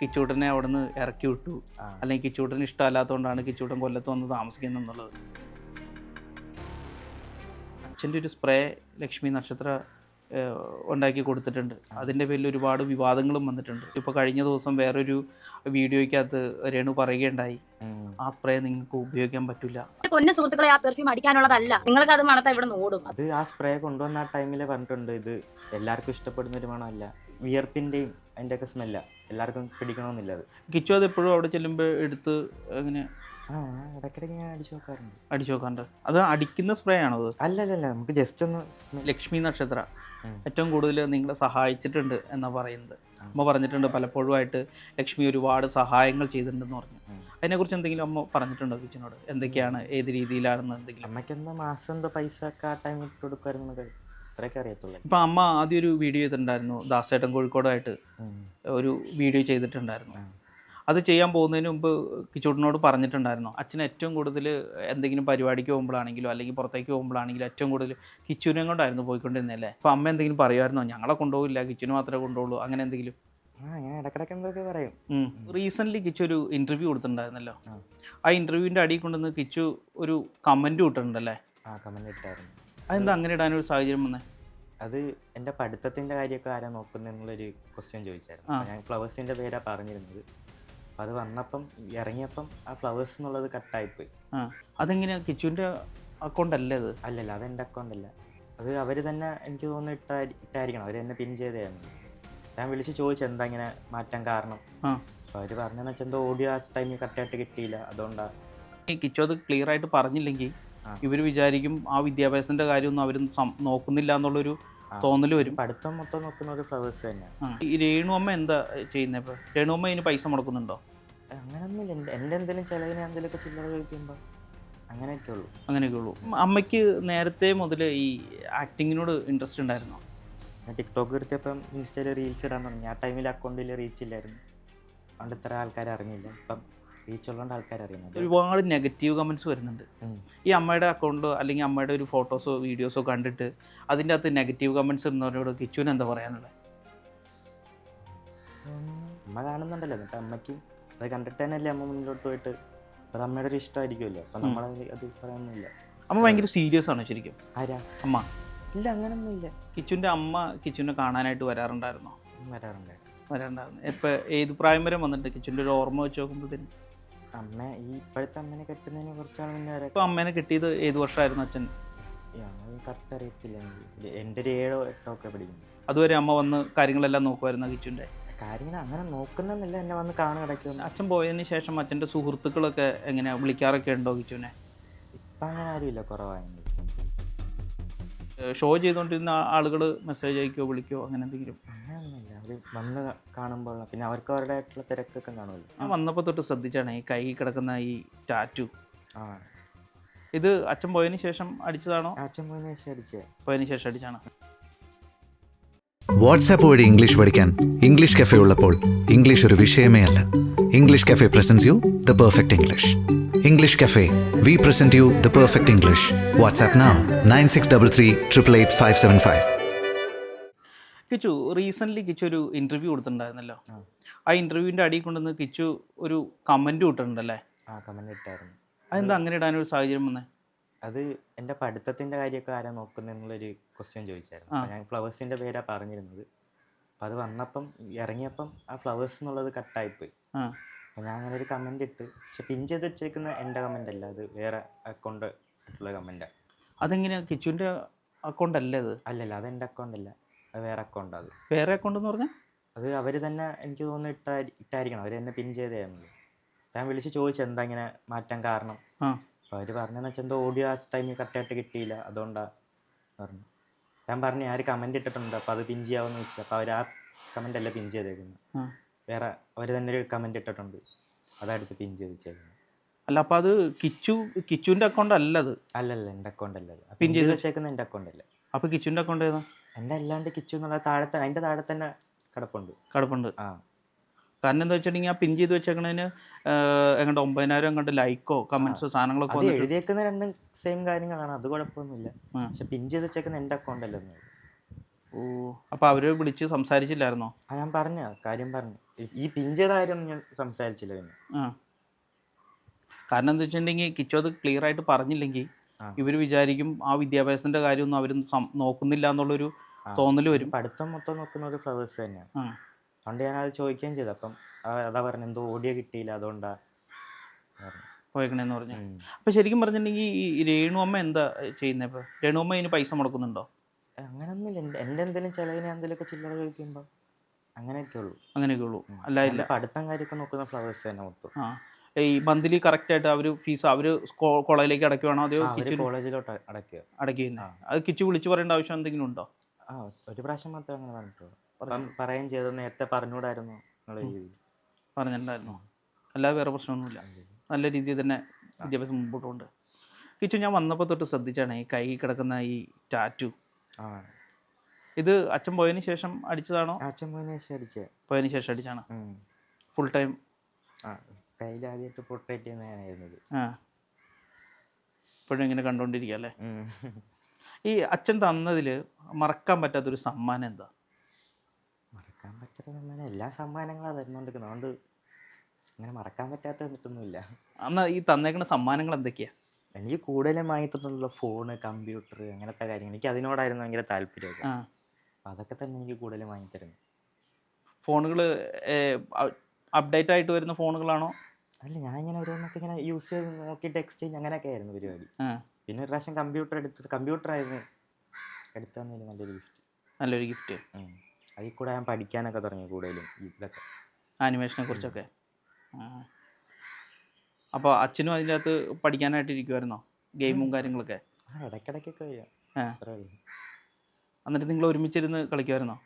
കിച്ചൂട്ടനെ അവിടുന്ന് ഇറക്കി വിട്ടു. അല്ലെങ്കിൽ കിച്ചൂട്ടന് ഇഷ്ടമല്ലാത്തതുകൊണ്ടാണ് കിച്ചൂട്ടൻ കൊല്ലത്ത് വന്ന് താമസിക്കുന്നത് എന്നുള്ളത്. അച്ഛന്റെ ഒരു സ്പ്രേ ലക്ഷ്മി നക്ഷത്ര ഉണ്ടാക്കി കൊടുത്തിട്ടുണ്ട്. അതിന്റെ പേരിൽ ഒരുപാട് വിവാദങ്ങളും വന്നിട്ടുണ്ട്. ഇപ്പോൾ കഴിഞ്ഞ ദിവസം വേറൊരു വീഡിയോയ്ക്കകത്ത് രേണു പറയുകയുണ്ടായി. ആ സ്പ്രേ നിങ്ങൾക്ക് ഉപയോഗിക്കാൻ പറ്റില്ല. പൊന്നു സുഹൃത്തുക്കളെ ആ പെർഫ്യൂം അടിക്കാനുള്ളതല്ല. നിങ്ങൾക്ക് അത് മണത്താ ഇവിടെ ഓടും. അത് ആ സ്പ്രേ കൊണ്ടുവന്ന ആ ടൈമിൽ പറഞ്ഞിട്ടുണ്ട് ഇത്. എല്ലാവർക്കും ഇഷ്ടപ്പെടുന്ന ഒരു മണമല്ല. വിയർപ്പിന്റെയും അതിന്റെയൊക്കെ സ്മെല്ലാണ് സ്മെല്ല എല്ലാവർക്കും പിടിക്കണമെന്നില്ല അത്. കിച്ചു അത് എപ്പോഴും അവിടെ ചെല്ലുമ്പോൾ എടുത്ത് അങ്ങനെ ആ ഇടയ്ക്കിടയ്ക്ക് ഞാൻ അടിച്ചു നോക്കാറുണ്ട് അടിച്ചു നോക്കാറുണ്ട് അത് അടിക്കുന്ന സ്പ്രേ ആണോ അത്? അല്ലല്ലല്ല നമുക്ക് ജസ്റ്റ് ഒന്ന് ലക്ഷ്മി നക്ഷത്ര. ഏറ്റവും കൂടുതൽ നിങ്ങളെ സഹായിച്ചിട്ടുണ്ട് എന്നാ പറയുന്നത്. അമ്മ പറഞ്ഞിട്ടുണ്ട് പലപ്പോഴുമായിട്ട് ലക്ഷ്മി ഒരുപാട് സഹായങ്ങൾ ചെയ്തിട്ടുണ്ടെന്ന് പറഞ്ഞു. അതിനെക്കുറിച്ച് എന്തെങ്കിലും അമ്മ പറഞ്ഞിട്ടുണ്ടോ കിച്ചനോട് എന്തൊക്കെയാണ് ഏത് രീതിയിലാണെന്ന് എന്തെങ്കിലും? അമ്മയ്ക്ക് എന്താ മാസം എന്തോ പൈസ ഒക്കെ ആ ടൈമിൽ കൊടുക്കുമായിരുന്നു അത്രയൊക്കെ അറിയത്തുള്ളൂ. ഇപ്പം അമ്മ ആദ്യം ഒരു വീഡിയോ ചെയ്തിട്ടുണ്ടായിരുന്നു ദാസേട്ടൻ കോഴിക്കോടായിട്ട് ഒരു വീഡിയോ ചെയ്തിട്ടുണ്ടായിരുന്നു. അത് ചെയ്യാൻ പോകുന്നതിന് മുമ്പ് കിച്ചൂട്ടിനോട് പറഞ്ഞിട്ടുണ്ടായിരുന്നു അച്ഛൻ ഏറ്റവും കൂടുതൽ എന്തെങ്കിലും പരിപാടിക്ക് പോകുമ്പോഴാണെങ്കിലോ അല്ലെങ്കിൽ പുറത്തേക്ക് പോകുമ്പോഴാണെങ്കിലും ഏറ്റവും കൂടുതൽ കിച്ചുനെ കൊണ്ടായിരുന്നു പോയിക്കൊണ്ടിരുന്നല്ലേ അപ്പോൾ അമ്മ എന്തെങ്കിലും പറയുമായിരുന്നോ? ഞങ്ങളെ കൊണ്ടുപോകില്ല കിച്ചുനെ മാത്രമേ കൊണ്ടുപോകുള്ളൂ അങ്ങനെ എന്തെങ്കിലും. പറയും. റീസെന്റ് കിച്ചു ഒരു ഇന്റർവ്യൂ കൊടുത്തിട്ടുണ്ടായിരുന്നല്ലോ. ആ. ഇന്റർവ്യൂവിന്റെ അടിയിൽ കൊണ്ടുവന്ന് കിച്ചു ഒരു കമന്റ് കിട്ടുന്നുണ്ടല്ലേ ആ ഇട്ടായിരുന്നു അതെന്താ അങ്ങനെ ഇടാനൊരു സാഹചര്യം വന്നേ? അത് എന്റെ പഠിത്തത്തിന്റെ കാര്യമൊക്കെ ആരാ നോക്കുന്നത് എന്നുള്ളൊരു ക്വസ്റ്റ്യൻ ചോദിച്ചായിരുന്നു. അപ്പോൾ ഞാൻ ഫ്ലവേഴ്സിന്റെ പേരാ പറഞ്ഞിരുന്നത്. അപ്പം അത് വന്നപ്പം ഇറങ്ങിയപ്പം ആ ഫ്ലവേഴ്സ് എന്നുള്ളത് കട്ടായിപ്പോയി അതെങ്ങനെയാ? കിച്ചുവിന്റെ അക്കൗണ്ട് അല്ലേ അത്? അല്ലല്ല അത് എന്റെ അക്കൗണ്ട് അല്ല. അത് അവർ തന്നെ എനിക്ക് തോന്നുന്നു ഇട്ടാ ഇട്ടായിരിക്കണം. അവർ എന്നെ പിൻ ചെയ്തായിരുന്നു ഞാൻ വിളിച്ച് ചോദിച്ചു എന്താ ഇങ്ങനെ മാറ്റാൻ കാരണം. അപ്പോൾ അവർ പറഞ്ഞതെന്ന് വെച്ചാൽ എന്തോ ഓഡിയോ ആ ടൈമിൽ കറക്റ്റായിട്ട് കിട്ടിയില്ല. അതുകൊണ്ടാണ് ഈ കിച്ചു അത് ക്ലിയർ ആയിട്ട് പറഞ്ഞില്ലെങ്കിൽ. ഇവർ വിചാരിക്കും ആ വിദ്യാഭ്യാസത്തിന്റെ കാര്യമൊന്നും അവർ നോക്കുന്നില്ല എന്നുള്ളൊരു. തോന്നൽ വരും. പഠിത്തം മൊത്തം നോക്കുന്നത് ഫ്ലവേഴ്സ് തന്നെയാണ്. ഈ രേണു അമ്മ എന്താ ചെയ്യുന്നത് ഇപ്പോൾ രേണു അമ്മ ഇതിന് പൈസ മുടക്കുന്നുണ്ടോ? അങ്ങനെയൊന്നുമില്ല എന്റെ എന്തെങ്കിലും ചിലവിന് എന്തെങ്കിലുമൊക്കെ ചില്ലറ ചോദിക്കുമ്പോൾ അങ്ങനെയൊക്കെ ഉള്ളൂ. അങ്ങനെയൊക്കെ ഉള്ളൂ. അമ്മയ്ക്ക് നേരത്തെ മുതൽ ഈ ആക്ടിങ്ങിനോട് ഇൻട്രസ്റ്റ് ഉണ്ടായിരുന്നോ? ടിക്ടോക്ക് എടുത്തപ്പം ഇൻസ്റ്റയിൽ റീൽസ് ഇടാൻ തുടങ്ങി. ആ ടൈമിൽ അക്കൗണ്ടിൽ റീച്ച് ഇല്ലായിരുന്നു. അതുകൊണ്ട് ഇത്ര ആൾക്കാർ അറിഞ്ഞില്ല. ഇപ്പം ആൾക്കാർ അറിയുന്നത് ഒരുപാട് നെഗറ്റീവ് കമന്റ്സ് വരുന്നുണ്ട്. ഈ അമ്മയുടെ അക്കൗണ്ടോ അല്ലെങ്കിൽ അമ്മയുടെ ഒരു ഫോട്ടോസോ വീഡിയോസോ കണ്ടിട്ട് അതിന്റെ അകത്ത് നെഗറ്റീവ് കമന്റ്സ് ഇടുന്നവരോട് കിച്ചുവിന് എന്താ പറയാനുള്ളത് അമ്മ കാണുന്നുണ്ടല്ലോ. എന്നിട്ട് അമ്മയ്ക്ക് അത് കണ്ടിട്ട് തന്നെയല്ലേ അമ്മ മുന്നിലോട്ട് പോയിട്ട്? അത് അമ്മയുടെ ഒരു ഇഷ്ടമായിരിക്കുമല്ലോ. അപ്പം നമ്മൾ അത് പറയാനൊന്നുമില്ല. അമ്മ ഭയങ്കര സീരിയസ് ആണ് ശരിക്കും. ആരാ? അമ്മ. ഇല്ല അങ്ങനൊന്നും ഇല്ല കിച്ചുവിന്റെ അമ്മ കിച്ചുവിനെ കാണാനായിട്ട് വരാറുണ്ടായിരുന്നോ? വരാറുണ്ടായിരുന്നു. വരാറുണ്ടായിരുന്നു. ഇപ്പം ഏത് പ്രായം വരെ വന്നിട്ട് കിച്ചുവിന്റെ ഒരു ഓർമ്മ വെച്ച് നോക്കുമ്പോഴത്തേനും അമ്മ ഈ ഇപ്പോഴത്തെ അമ്മനെ കെട്ടുന്നതിന് കുറച്ചാൾ മുന്നേ വരെ ഇപ്പം അമ്മേനെ കിട്ടിയത് ഏത് വർഷമായിരുന്നു അച്ഛൻ? കറക്റ്റ് അറിയത്തില്ല. എനിക്ക്. എന്റെ ഒരു ഏഴോ എട്ടോ ഒക്കെ പഠിക്കുന്നു. അതുവരെ അമ്മ വന്ന് കാര്യങ്ങളെല്ലാം നോക്കുമായിരുന്നു കിച്ചുന്റെ കാര്യങ്ങൾ അങ്ങനെ നോക്കുന്നെന്നല്ല എന്നെ വന്ന് കാണു കിടക്കുന്നു അച്ഛൻ പോയതിന് ശേഷം അച്ഛന്റെ സുഹൃത്തുക്കളൊക്കെ എങ്ങനെയാ? വിളിക്കാറൊക്കെ ഉണ്ടോ കിച്ചുവിനെ? ഇപ്പം അങ്ങനെ ആരുമില്ല. കുറവായിരുന്നു ഷോ ചെയ്തുകൊണ്ടിരുന്ന ആളുകൾ മെസ്സേജ് അയക്കോ വിളിക്കോ അങ്ങനെ എന്തെങ്കിലും? അങ്ങനെയൊന്നുമില്ല. അവർ വന്ന് കാണുമ്പോൾ പിന്നെ അവർക്ക് അവരുടേതായിട്ടുള്ള തിരക്കൊക്കെ കാണുമല്ലോ. ഞാൻ വന്നപ്പോൾ തൊട്ട് ശ്രദ്ധിച്ചാണ് ഈ കൈ കിടക്കുന്ന ഈ ടാറ്റു ആ. ഇത് അച്ഛൻ പോയതിന് ശേഷം അടിച്ചതാണോ? അച്ഛൻ പോയതിന് ശേഷം അടിച്ചേ പോയതിന് ശേഷം അടിച്ചാണ്. വാട്സാപ്പ് വഴി ഇംഗ്ലീഷ് പഠിക്കാൻ ഇംഗ്ലീഷ് കഫേ ഉള്ളപ്പോൾ ഇംഗ്ലീഷ് ഒരു വിഷയമേ അല്ല. English cafe presents you the perfect English English cafe we present you the perfect English WhatsApp now nine six double three triple eight five seven five Kichu recently Kichu ഒരു interview കൊടുത്തിട്ടുണ്ടായിരുന്നല്ലോ. ആ. ഇന്റർവ്യൂവിന്റെ അടിയിൽ കൊണ്ടുവന്ന് കിച്ചു ഒരു comment ഇട്ടിട്ടുണ്ടല്ലേ? ആ comment ഇട്ടായിരുന്നു. അതെന്താ അങ്ങനെ ഇടാനൊരു സാഹചര്യം വന്നേ? അത് എന്റെ പഠിത്തത്തിന്റെ കാര്യമൊക്കെ ആരാ നോക്കുന്നത് എന്നുള്ളൊരു ക്വസ്റ്റ്യൻ ചോദിച്ചായിരുന്നു ഞാൻ ഫ്ലവേഴ്സിന്റെ പേരാ പറഞ്ഞിരുന്നത്. അപ്പം അത് വന്നപ്പം ഇറങ്ങിയപ്പം ആ ഫ്ലവേഴ്സ് എന്നുള്ളത് കട്ടായിപ്പോയി ഞാൻ അങ്ങനെ ഒരു കമന്റ് ഇട്ട്. പക്ഷെ പിൻ ചെയ്ത് വെച്ചേക്കുന്ന എന്റെ കമന്റ് അല്ല അത് വേറെ അക്കൗണ്ട് ആയിട്ടുള്ള കമന്റാണ് അതെങ്ങനെയാ? കിച്ചുവിന്റെ അക്കൗണ്ട് അല്ലേ അത്? അല്ലല്ല അത് എന്റെ അക്കൗണ്ട് അല്ല. അത് വേറെ അക്കൗണ്ട് അത്. വേറെ അക്കൗണ്ട് എന്ന് പറഞ്ഞാൽ അത് അവർ തന്നെ എനിക്ക് തോന്നുന്നു ഇട്ടാ ഇട്ടായിരിക്കണം. അവർ എന്നെ പിൻ ചെയ്തായിരുന്നു ഞാൻ വിളിച്ച് ചോദിച്ചു എന്താ ഇങ്ങനെ മാറ്റാൻ കാരണം? അപ്പോൾ അവർ പറഞ്ഞതെന്ന് വെച്ചാൽ എന്തോ ഓഡിയോ ആ ടൈമിൽ കറക്റ്റായിട്ട് കിട്ടിയില്ല അതുകൊണ്ടാണ് പറഞ്ഞു. ഞാൻ പറഞ്ഞു ആര് കമന്റ് ഇട്ടിട്ടുണ്ട് അപ്പോൾ അത് പിൻ ചെയ്യാമെന്ന് വെച്ചു അപ്പോൾ അവർ ആ കമന്റ് അല്ല പിൻ ചെയ്തേക്കുന്നത്. വേറെ അവർ തന്നെ ഒരു കമന്റ് ഇട്ടിട്ടുണ്ട്. അതെടുത്ത് പിൻ ചെയ്ത് വെച്ചേക്കുന്നത് അല്ല അപ്പോൾ അത് കിച്ചു കിച്ചുവിന്റെ അക്കൗണ്ട് അല്ല അത് അല്ലല്ല എന്റെ അക്കൗണ്ട് അല്ല Pin പിൻ ചെയ്ത് വെച്ചേക്കുന്ന എന്റെ അക്കൗണ്ട് അല്ല. അപ്പോൾ കിച്ചുവിന്റെ അക്കൗണ്ട് ഏതാ? എന്റെ അല്ലാണ്ട് കിച്ചു എന്നുള്ള താഴെ തന്നെ അതിന്റെ താഴെ തന്നെ കിടപ്പുണ്ട്. കിടപ്പുണ്ട്. ആ. കാരണം എന്താ വെച്ചിട്ടുണ്ടെങ്കിൽ ആ പിൻ ചെയ്ത് വെച്ചേക്കണതിന് എങ്ങോട്ട് ഒമ്പതിനായിരം എങ്ങോട്ട് ലൈക്കോ കമൻസോ സാധനങ്ങളൊക്കെ അത് എഴുതിയേക്കുന്ന രണ്ടും സെയിം കാര്യങ്ങളാണ്. അത് കുഴപ്പമൊന്നുമില്ല. പക്ഷെ പിൻ ചെയ്ത് വെച്ചേക്കുന്ന എന്റെ അക്കൗണ്ട് അല്ലെന്ന്. ഓ അപ്പോൾ അവർ വിളിച്ച് സംസാരിച്ചില്ലായിരുന്നോ? ആ ഞാൻ പറഞ്ഞ കാര്യം പറഞ്ഞു. ഈ- പിഞ്ചയുടെ ഞാൻ സംസാരിച്ചില്ല പിന്നെ. ആ. കാരണം എന്താ വെച്ചിട്ടുണ്ടെങ്കിൽ കിച്ചു അത് ക്ലിയർ ആയിട്ട് പറഞ്ഞില്ലെങ്കിൽ ഇവർ വിചാരിക്കും ആ വിദ്യാഭ്യാസത്തിന്റെ കാര്യമൊന്നും അവർ നോക്കുന്നില്ല എന്നുള്ളൊരു തോന്നൽ വരും. പഠിത്തം മൊത്തം നോക്കുന്നത് ഫ്ലവേഴ്സ് തന്നെയാണ്. അതുകൊണ്ട് ഞാൻ അത് ചോദിക്കുകയും ചെയ്തു. അപ്പം അതാ പറഞ്ഞു എന്തോ ഓഡിയോ കിട്ടിയില്ല അതുകൊണ്ടാ പോയിക്കണേന്ന് പറഞ്ഞു. അപ്പൊ ശരിക്കും പറഞ്ഞിട്ടുണ്ടെങ്കിൽ ഈ രേണു അമ്മ എന്താ ചെയ്യുന്നത് ഇപ്പൊ? രേണു അമ്മ ഇതിന് പൈസ മുടക്കുന്നുണ്ടോ? അങ്ങനൊന്നുമില്ല. എന്റെ എന്റെ എന്തെങ്കിലും ചിലവിന് എന്തെങ്കിലുമൊക്കെ ചില്ലറ ചോദിക്കുമ്പോൾ അങ്ങനെയൊക്കെ ഉള്ളൂ. അങ്ങനെയൊക്കെ ഉള്ളൂ. അല്ല ഇല്ല. പഠിത്തം കാര്യമൊക്കെ നോക്കുന്ന ഫ്ലവേഴ്സ് തന്നെ മൊത്തം. ആ. ഈ മന്ത്ലി കറക്റ്റ് ആയിട്ട് അവർ ഫീസ് അവർ കോളേജിലേക്ക് അടയ്ക്കുവാണോ അതോ കിച്ചു കോളേജിലോട്ട് അടയ്ക്കുക. അടയ്ക്കുന്നത് ആ. അത് കിച്ചു വിളിച്ചു പറയേണ്ട ആവശ്യം എന്തെങ്കിലും ഉണ്ടോ? ആ ഒരു പ്രാവശ്യം മാത്രമേ അങ്ങനെ പറഞ്ഞിട്ടുള്ളൂ. പറയുകയും ചെയ്തു. നേരത്തെ പറഞ്ഞുകൂടായിരുന്നു എന്നുള്ള രീതിയിൽ. പറഞ്ഞിട്ടുണ്ടായിരുന്നു. അല്ലാതെ വേറെ പ്രശ്നമൊന്നുമില്ല. നല്ല രീതിയിൽ തന്നെ വിദ്യാഭ്യാസം മുമ്പോട്ടുണ്ട് കിച്ചു ഞാൻ വന്നപ്പോൾ തൊട്ട് ശ്രദ്ധിച്ചാണ് ഈ കൈ കിടക്കുന്ന ഈ ടാറ്റു ഇത് അച്ഛൻ പോയതിന് ശേഷം അടിച്ചതാണോ? അച്ഛൻ പോയതിന് ശേഷം അടിച്ച. പോയതിന് ശേഷം അടിച്ചാണ്. ഫുൾ ടൈം ആ കയ്യിൽ ആദ്യമായിട്ട് പൊർട്രേറ്റ് ചെയ്യുന്നതായിരുന്നു ആ. ഇപ്പോഴും ഇങ്ങനെ കണ്ടുകൊണ്ടിരിക്കുക അല്ലേ? ഈ അച്ഛൻ തന്നതിൽ മറക്കാൻ പറ്റാത്തൊരു സമ്മാനം എന്താ? മറക്കാൻ പറ്റാത്ത സമ്മാനം എല്ലാ സമ്മാനങ്ങളും തരുന്നോണ്ടിരിക്കുന്നത് അതുകൊണ്ട് അങ്ങനെ മറക്കാൻ പറ്റാത്ത എന്നിട്ടൊന്നുമില്ല. അന്ന് ഈ തന്നേക്കുന്ന സമ്മാനങ്ങൾ എന്തൊക്കെയാ? എനിക്ക് കൂടുതലും വാങ്ങി തന്നിട്ടുള്ള ഫോണ് കമ്പ്യൂട്ടർ അങ്ങനത്തെ കാര്യങ്ങൾ. എനിക്ക് അതിനോടായിരുന്നു ഭയങ്കര താല്പര്യം അപ്പം അതൊക്കെ തന്നെ എനിക്ക് കൂടുതലും വാങ്ങി തരുന്നത്. ഫോണുകൾ അപ്ഡേറ്റ് ആയിട്ട് വരുന്ന ഫോണുകളാണോ? അല്ല ഞാൻ ഇങ്ങനെ ഓരോന്നൊക്കെ ഇങ്ങനെ യൂസ് ചെയ്ത് നോക്കിയിട്ട് എക്സ്ചേഞ്ച് അങ്ങനെയൊക്കെ ആയിരുന്നു പരിപാടി. പിന്നെ ഒരു പ്രാവശ്യം കമ്പ്യൂട്ടർ എടുത്തിട്ട് കമ്പ്യൂട്ടർ ആയിരുന്നു എടുത്തു തന്നതിൽ നല്ലൊരു ഗിഫ്റ്റ് നല്ലൊരു ഗിഫ്റ്റ് അതിൽ കൂടെ ഞാൻ പഠിക്കാനൊക്കെ തുടങ്ങി കൂടുതലും ഇതൊക്കെ. ആനിമേഷനെ കുറിച്ചൊക്കെ. അപ്പോൾ അച്ഛനും അതിന്റെ അകത്ത് പഠിക്കാനായിട്ട് ഇരിക്കുമായിരുന്നോ ഗെയിമും കാര്യങ്ങളൊക്കെ? ഇടയ്ക്കിടയ്ക്കൊക്കെ വരും ആ. അത്രേ ഉള്ളൂ എന്നിട്ട് നിങ്ങൾ ഒരുമിച്ചിരുന്ന് കളിക്കുമായിരുന്നോ?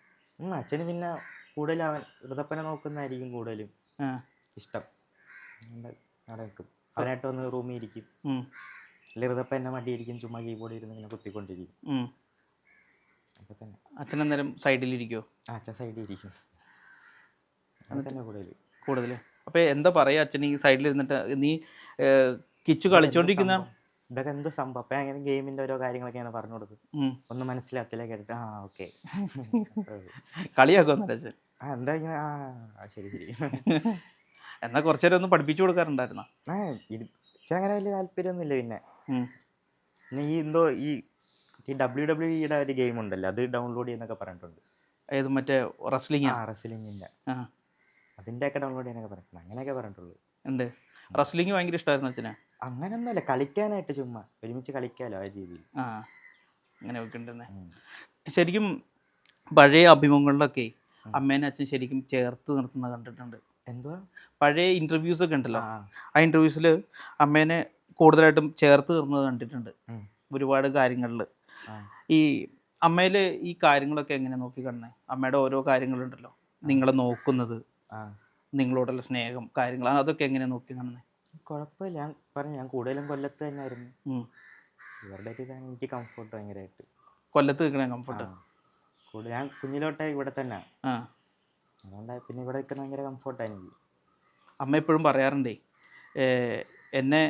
അച്ഛന് പിന്നെ കൂടുതലും അവൻ വൃതപ്പനെ നോക്കുന്നതായിരിക്കും കൂടുതലും ഇഷ്ടം. അവനായിട്ട് വന്ന് റൂമിൽ ഇരിക്കും. ലളിതപ്പ എന്നെ മടിയിരിക്കും ചുമ്മാ കീബോർഡ് ഇരുന്ന് ഇങ്ങനെ കുത്തിക്കൊണ്ടിരിക്കും. അപ്പൊ തന്നെ. അച്ഛൻ അന്നേരം സൈഡിലിരിക്കോ അച്ഛൻ സൈഡിൽ ഇരിക്കും. തന്നെ കൂടുതൽ കൂടുതൽ അപ്പോൾ എന്താ പറയുക അച്ഛൻ ഈ സൈഡിലിരുന്നിട്ട് നീ ഏർ, കിച്ചു കളിച്ചോണ്ടിരിക്കുന്ന ഇതൊക്കെ എന്ത് സംഭവം? അപ്പൊ അങ്ങനെ ഗെയിമിന്റെ ഓരോ കാര്യങ്ങളൊക്കെയാണ് പറഞ്ഞു കൊടുക്കും ഒന്ന് മനസ്സിലാത്തില്ല കേട്ടിട്ട് ആ ഓക്കെ. കളിയാക്കും ആ എന്താ ഇങ്ങനെ? ആ ശരി ശരി. എന്നാ കുറച്ചേരം ഒന്ന് പഠിപ്പിച്ചു കൊടുക്കാറുണ്ടായിരുന്നു? ആ അങ്ങനെ വലിയ താല്പര്യമൊന്നുമില്ല പിന്നെ. പിന്നെ ഈ എന്തോ ഈ ഈ ഡബ്ല്യു ഡബ്ല്യു ഇയുടെ ഒരു ഗെയിം ഉണ്ടല്ലോ അത് ഡൗൺലോഡ് ചെയ്യുന്നൊക്കെ പറഞ്ഞിട്ടുണ്ട്. ഏത് മറ്റേ റസ്ലിംഗ് ആ റസ്ലിംഗിന്റെ. അതിന്റെ ഒക്കെ ഡൗൺലോഡ് ചെയ്യാനൊക്കെ പറഞ്ഞിട്ടുണ്ട്. അങ്ങനെയൊക്കെ പറഞ്ഞിട്ടുള്ളൂ. ഉണ്ട് റസ്ലിംഗ് ഭയങ്കര ഇഷ്ടമായിരുന്നു അച്ഛന്. അങ്ങനൊന്നുമല്ല കളിക്കാനായിട്ട് ചുമ്മാ ഒരുമിച്ച് കളിക്കാലോ ആ രീതിയിൽ. ആ അങ്ങനെ വെക്കണ്ടെന്നെ. ശരിക്കും പഴയ അഭിമുഖങ്ങളിലൊക്കെ അമ്മേനെ അച്ഛൻ ശരിക്കും ചേർത്ത് നിർത്തുന്ന കണ്ടിട്ടുണ്ട്. എന്തുവാ? പഴയ ഇന്റർവ്യൂസ് ഒക്കെ ഉണ്ടല്ലോ. ആ. ഇന്റർവ്യൂസിൽ അമ്മേനെ കൂടുതലായിട്ടും ചേർത്ത് നിർത്തുന്നത് കണ്ടിട്ടുണ്ട്. ഒരുപാട് കാര്യങ്ങളിൽ ഈ അമ്മയിൽ ഈ കാര്യങ്ങളൊക്കെ എങ്ങനെ നോക്കി കാണുന്നത് അമ്മയുടെ ഓരോ കാര്യങ്ങളുണ്ടല്ലോ. നിങ്ങളെ നോക്കുന്നത് നിങ്ങളോടുള്ള സ്നേഹം കാര്യങ്ങൾ അതൊക്കെ എങ്ങനെ നോക്കി കാണുന്നത് കുഴപ്പമില്ല ഞാൻ പറഞ്ഞു ഞാൻ കൂടുതലും കൊല്ലത്ത് തന്നെ ആയിരുന്നു ഇതാണ് എനിക്ക് കംഫർട്ട് ഭയങ്കരമായിട്ട് കൊല്ലത്ത് നിൽക്കണ കംഫർട്ട്. കൂടുതൽ ഞാൻ കുഞ്ഞിലോട്ടേ ഇവിടെ തന്നെ. അതുകൊണ്ട് പിന്നെ ഇവിടെ നിൽക്കുന്ന ഭയങ്കര കംഫർട്ടാണ് എനിക്ക്. അമ്മ എപ്പോഴും പറയാറുണ്ടേ എന്നെ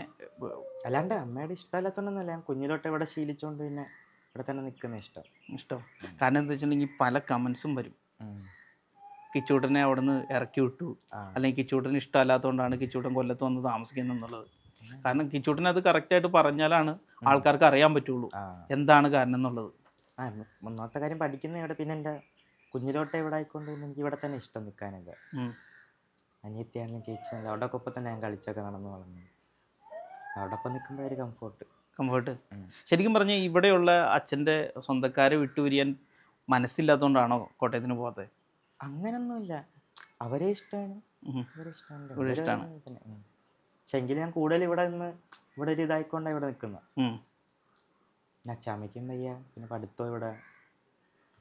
അല്ലാണ്ട് അമ്മയുടെ ഇഷ്ടമല്ലാത്തതൊന്നുമല്ല ഞാൻ കുഞ്ഞിലോട്ട് ഇവിടെ ശീലിച്ചുകൊണ്ട് പിന്നെ ഇവിടെ തന്നെ നിൽക്കുന്ന ഇഷ്ടം. ഇഷ്ടം. കാരണം എന്താ വെച്ചിട്ടുണ്ടെങ്കിൽ പല കമൻസും വരും. കിച്ചൂട്ടനെ അവിടെ നിന്ന് ഇറക്കി വിട്ടു. അല്ലെങ്കിൽ കിച്ചൂട്ടന് ഇഷ്ടമല്ലാത്തതുകൊണ്ടാണ് കിച്ചൂട്ടൻ കൊല്ലത്ത് വന്ന് താമസിക്കുന്നത് എന്നുള്ളത്. കാരണം കിച്ചൂട്ടൻ അത് കറക്റ്റായിട്ട് പറഞ്ഞാലാണ് ആൾക്കാർക്ക് അറിയാൻ പറ്റുള്ളൂ എന്താണ് കാരണം എന്നുള്ളത്. ആ ഒന്നാമത്തെ കാര്യം പഠിക്കുന്ന ഇവിടെ പിന്നെ എന്റെ കുഞ്ഞിലോട്ട് ഇവിടെ ആയിക്കൊണ്ട് എനിക്ക് ഇവിടെ തന്നെ ഇഷ്ടം നിൽക്കാനൊക്കെ. അനിയത്തിയാണെങ്കിലും ചേച്ചിയാണെങ്കിലും അവിടെ ഒപ്പം തന്നെ ഞാൻ കളിച്ചൊക്കെ നടന്നു വളർന്നു. അവിടെ ഒപ്പം നിൽക്കുമ്പോഴൊരു കംഫോർട്ട് കംഫർട്ട് ശരിക്കും പറഞ്ഞാൽ ഇവിടെയുള്ള അച്ഛന്റെ സ്വന്തക്കാരെ വിട്ടുപിരിയാൻ മനസ്സില്ലാത്തതുകൊണ്ടാണോ കോട്ടയത്തിന് പോകാത്തത്? അങ്ങനൊന്നുമില്ല. അവരെ ഇഷ്ടമാണ്. അവരെ. പക്ഷെ എങ്കിലും ഞാൻ കൂടുതൽ ഇവിടെ നിന്ന് ഇവിടെ ഒരു ഇതായിക്കൊണ്ടാണ് ഇവിടെ നിൽക്കുന്നത് ഉം. പിന്നെ അച്ചാമ്മയ്ക്കും വയ്യ. പിന്നെ പഠിത്തം ഇവിടെ.